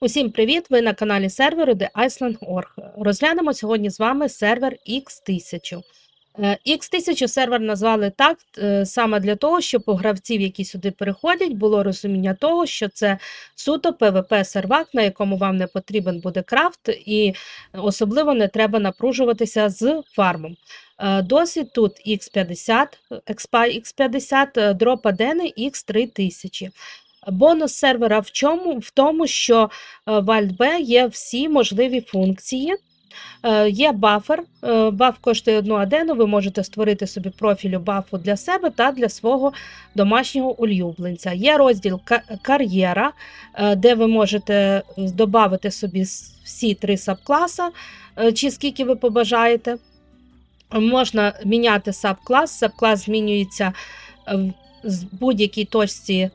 Усім привіт! Ви на каналі серверу The Iceland.org. Розглянемо сьогодні з вами сервер X1000. Е, X1000 сервер назвали так е, саме для того, щоб у гравців, які сюди переходять, було розуміння того, що це суто PvP сервак, на якому вам не потрібен буде крафт, і особливо не треба напружуватися з фармом. Е, Досвід тут X50, Expy X50, е, дроп Адени X3000. Бонус сервера в чому? В тому, що е, в AltB є всі можливі функції. Е, Є бафер. Баф коштує одну адену. Ви можете створити собі профілю бафу для себе та для свого домашнього улюбленця. Є розділ ка- кар'єра, е, де ви можете додати собі всі три сабкласа, чи скільки ви побажаєте. Можна міняти сабклас. Сабклас змінюється в будь-якій точці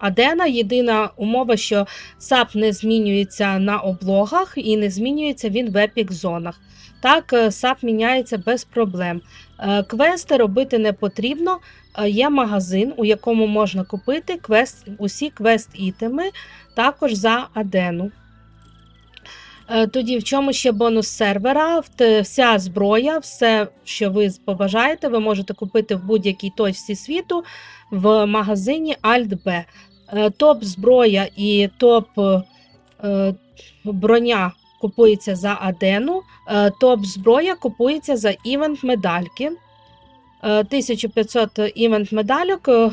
Адена. Єдина умова, що САП не змінюється на облогах і не змінюється він в епік зонах. Так, е, САП міняється без проблем. Е, Квести робити не потрібно. Е, Є магазин, у якому можна купити квест, усі квест-ітеми, також за Адену. Тоді в чому ще бонус сервера? Вся зброя, все, що ви побажаєте, ви можете купити в будь-якій точці світу в магазині Alt-B. Е, Топ зброя і топ е, броня купується за Адену, е, топ зброя купується за івент медальки. Е, 1500 івент медальок е,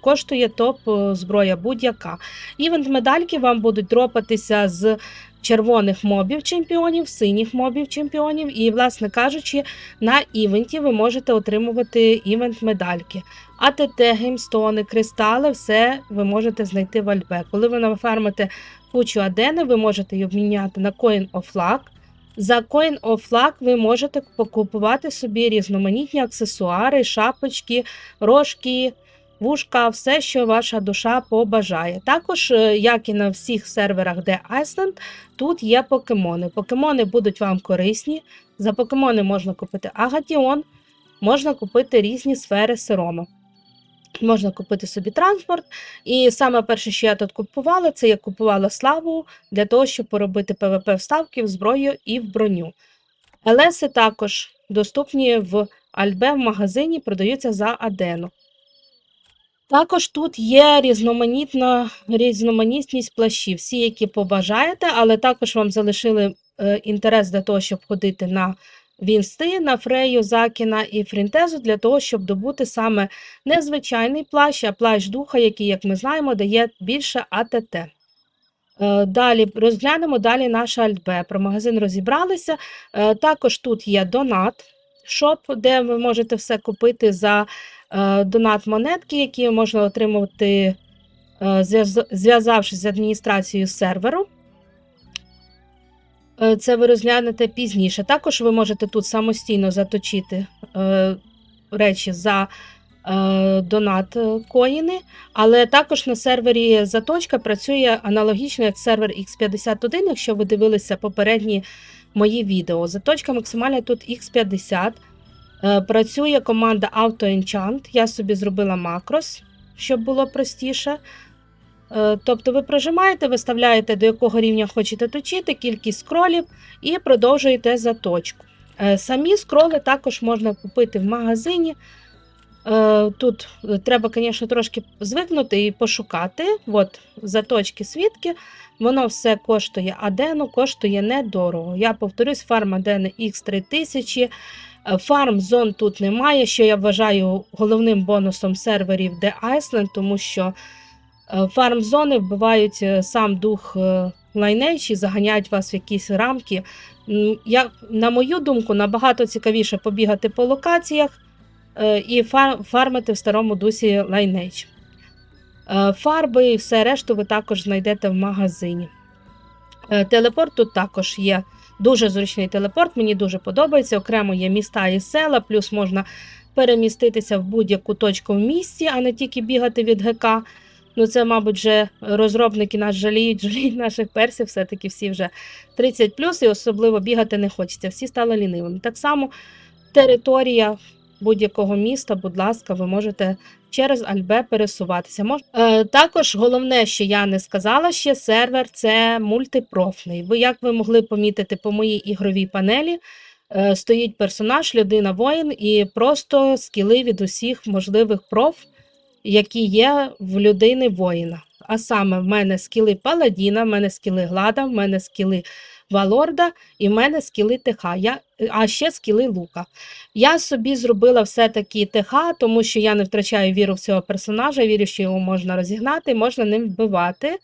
коштує топ е, зброя будь-яка. Івент медальки вам будуть дропатися з червоних мобів чемпіонів, синіх мобів чемпіонів, і, власне кажучи, на івенті ви можете отримувати івент медальки. АТТ, геймстони, кристали, все ви можете знайти в Альбе. Коли ви нафармите кучу адени, ви можете її обміняти на Coin of Luck. За Coin of Luck ви можете покупувати собі різноманітні аксесуари, шапочки, рожки, вушка, все, що ваша душа побажає. Також, е, як і на всіх серверах, де Iceland, тут є покемони. Покемони будуть вам корисні. За покемони можна купити агатіон, можна купити різні сфери сирома. Можна купити собі транспорт. І саме перше, що я тут купувала, це я купувала славу для того, щоб поробити ПВП вставки в зброю і в броню. Елеси також доступні в Альбе в магазині, продаються за Адену. Також тут є різноманітна різноманітність плащів, всі, які побажаєте, але також вам залишили е, інтерес для того, щоб ходити на Вінсти, на Фрею, Закіна і Фрінтезу, для того, щоб добути саме не звичайний плащ, а плащ духа, який, як ми знаємо, дає більше АТТ. Е, Далі розглянемо далі наше Альтбе. Про магазин розібралися. Е, Також тут є донат шоп, де ви можете все купити за е, донат монетки, які можна отримувати, зв'язавшись з адміністрацією серверу. Е, Це ви розглянете пізніше. Також ви можете тут самостійно заточити е, речі за е, донат коїни, але також на сервері заточка працює аналогічно як сервер X51, якщо ви дивилися попередні мої відео. Заточка максимальна тут X50. Е, Працює команда Auto Enchant. Я собі зробила макрос, щоб було простіше. Е, Тобто ви прожимаєте, виставляєте, до якого рівня хочете точити, кількість скролів і продовжуєте заточку. Е, Самі скроли також можна купити в магазині. Е, Тут треба, звісно, трошки звикнути і пошукати. От заточки свідки. Воно все коштує адену, коштує недорого. Я повторюсь, фарм адени X3000. Е, Фарм зон тут немає, що я вважаю головним бонусом серверів The Iceland, тому що е, фарм зони вбивають е, сам дух е, і заганяють вас в якісь рамки. Я, на мою думку, набагато цікавіше побігати по локаціях і фармити в старому дусі. Е, Фарби і все решту ви також знайдете в магазині. Телепорт тут також є дуже зручний телепорт, мені дуже подобається. Окремо є міста і села, плюс можна переміститися в будь-яку точку в місті, а не тільки бігати від ГК. Ну, це, мабуть, вже розробники нас жаліють, жаліють наших персів, все-таки всі вже 30 плюс, і особливо бігати не хочеться. Всі стали лінивими. Так само територія будь-якого міста, будь ласка, ви можете через Альбе пересуватися. Мож... Е, також головне, що я не сказала ще, сервер це мультипрофний. Ви як ви могли помітити по моїй ігровій панелі, е, стоїть персонаж, людина воїн і просто скіли від усіх можливих проф, які є в людини воїна. А саме в мене скіли Паладіна, в мене скіли Глада, в мене скіли Валорда і в мене скіли ТХ, я, а ще скіли Лука. Я собі зробила все-таки ТХ, тому що я не втрачаю віру в цього персонажа, вірю, що його можна розігнати, можна ним вбивати. Е,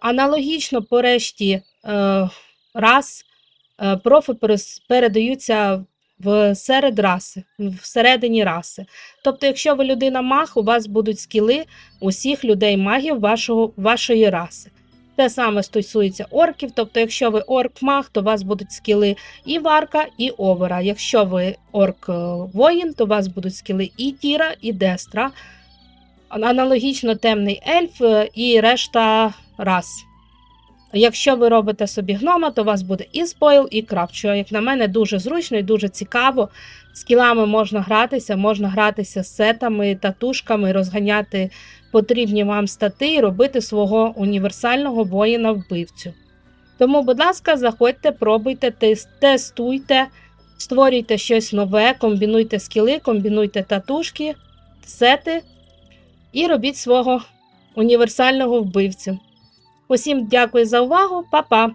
аналогічно по решті е, рас е, профи передаються серед раси, всередині раси. Тобто, якщо ви людина маг, у вас будуть скіли усіх людей магів вашого, вашої раси. Те саме стосується орків, тобто, якщо ви орк-маг, то у вас будуть скіли і варка, і овера. Якщо ви орк-воїн, то у вас будуть скіли і тіра, і дестра. Аналогічно темний ельф е, і решта рас. Якщо ви робите собі гнома, то у вас буде і спойл, і крафт, що, як на мене, дуже зручно і дуже цікаво. Скілами можна гратися, можна гратися з сетами, татушками, розганяти потрібні вам стати і робити свого універсального воїна-вбивцю. Тому, будь ласка, заходьте, пробуйте, тестуйте, створюйте щось нове, комбінуйте скіли, комбінуйте татушки, сети і робіть свого універсального вбивцю. Усім дякую за увагу, Па-па!